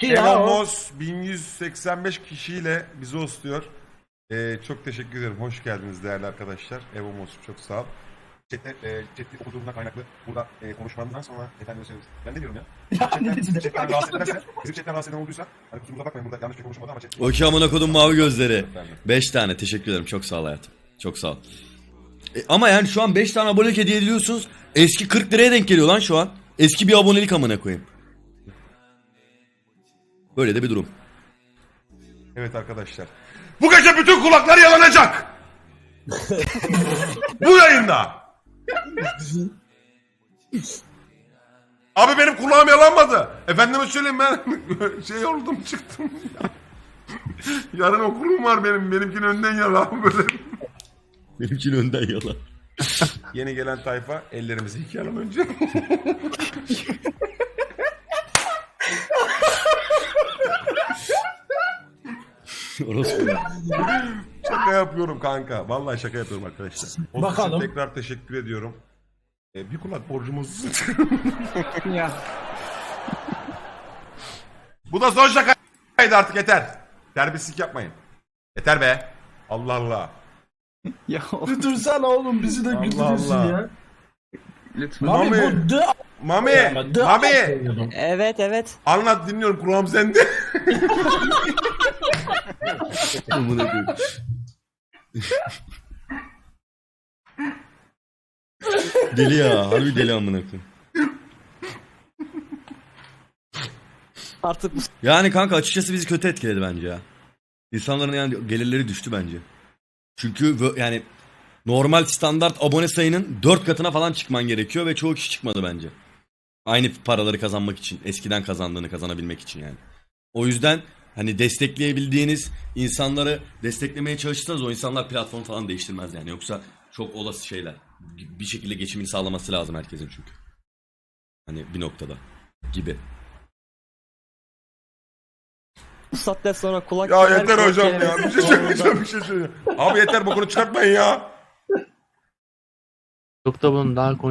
Ki ya o. Moz 1185 kişiyle bizi osluyor. Ee, çok teşekkür ederim. Hoş geldiniz değerli arkadaşlar. Evo Moz çok sağ ol. Chat'te, e, chat'te okuduğumdan kaynaklı burada e, konuşmamdan sonra efendim söylüyoruz. Ben ne diyorum ya? Ya ne? Chatten rahatsız ederseniz, bizim chatten rahatsız eden olduysa, hani kusurumuza bakmayın burada yanlış bir konuşmadı ama chat... Okey amına kodum mavi gözleri. Efendim. 5 tane teşekkür ederim. Çok sağ ol hayatım. Çok sağ ol. E, ama yani şu an 5 tane abonelik hediye ediyorsunuz. Eski 40 liraya denk geliyor lan şu an. Eski bir abonelik amına koyayım. Böyle de bir durum. Evet arkadaşlar. Bu gece bütün kulaklar yalanacak. Bu yayında. Abi benim kulağım yalanmadı. Efendime söyleyeyim ben şey oldum çıktım. ya. Yarın okulum var benim. Benimkinin önden yalan böyle. Benimkini önden yala. Yeni gelen tayfa ellerimizi yıkayalım önce. Orospu. şaka yapıyorum kanka. Vallahi şaka yapıyorum arkadaşlar. Onun için Bakalım. tekrar teşekkür ediyorum. Ee, bir kulak borcumuz. Ya. Bu da son şakaydı artık yeter. Terbiyesizlik yapmayın. Yeter be. Allah Allah. Ya dursana oğlum bizi de Allah ya. lütfen. Mami Mami. bu dı Mami, Mami. Evet evet. Anlat dinliyorum kulağım sende. Amına koyayım. deli ya. Harbi deli amına koyayım. Artık Yani kanka açıkçası bizi kötü etkiledi bence ya. İnsanların yani gelirleri düştü bence. Çünkü vö- yani normal standart abone sayının 4 katına falan çıkman gerekiyor ve çoğu kişi çıkmadı bence. Aynı paraları kazanmak için, eskiden kazandığını kazanabilmek için yani. O yüzden hani destekleyebildiğiniz insanları desteklemeye çalışsanız o insanlar platform falan değiştirmez yani. Yoksa çok olası şeyler. Bir şekilde geçimini sağlaması lazım herkesin çünkü. Hani bir noktada gibi. bu saatten sonra kulak ya yeter hocam ya. Bir şey söyleyeceğim bir şey söyleyeceğim. Abi yeter bokunu çıkartmayın ya. Çok da bunun daha komik